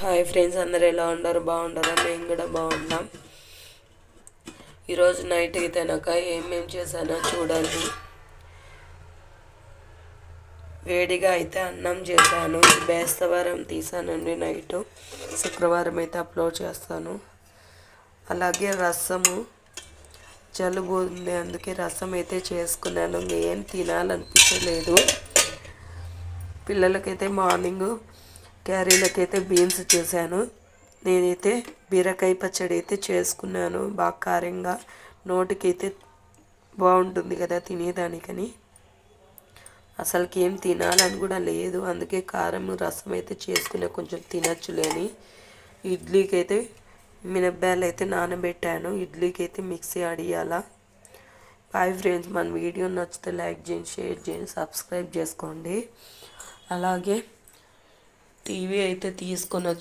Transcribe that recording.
Hi friends అందరు ఎలా ఉన్నారు? బాగుంటారా మేము కూడా బాగున్నాం. ఈరోజు నైట్ అయితేనాక ఏమేం చేశానో చూడండి వేడిగా అయితే అన్నం చేశాను. బేస్తవారం తీసానండి నైట్. శుక్రవారం అయితే అప్లోడ్ చేస్తాను. అలాగే రసము. జలుబు ఉంది అందుకే రసం అయితే చేసుకున్నాను. ఏం తినాలనిపించలేదు. పిల్లలకైతే మార్నింగ్ క్యారీలకైతే బీన్స్ చేశాను. నేనైతే బీరకాయ పచ్చడి అయితే చేసుకున్నాను. బాగా కారంగా. నోటికైతే బాగుంటుంది కదా తినేదానికని. అసలుకి ఏం తినాలని కూడా లేదు. అందుకే కారం రసం అయితే చేసుకునే కొంచెం తినచ్చులేని. ఇడ్లీకి అయితే మినప్పాయలు అయితే నానబెట్టాను. ఇడ్లీకి అయితే మిక్సీ అడియాలా బాయ్ ఫ్రెండ్స్ మన వీడియో నచ్చితే లైక్ చేయండి షేర్ చేయండి సబ్స్క్రైబ్ చేసుకోండి. అలాగే టీవీ అయితే తీసుకొని వచ్చి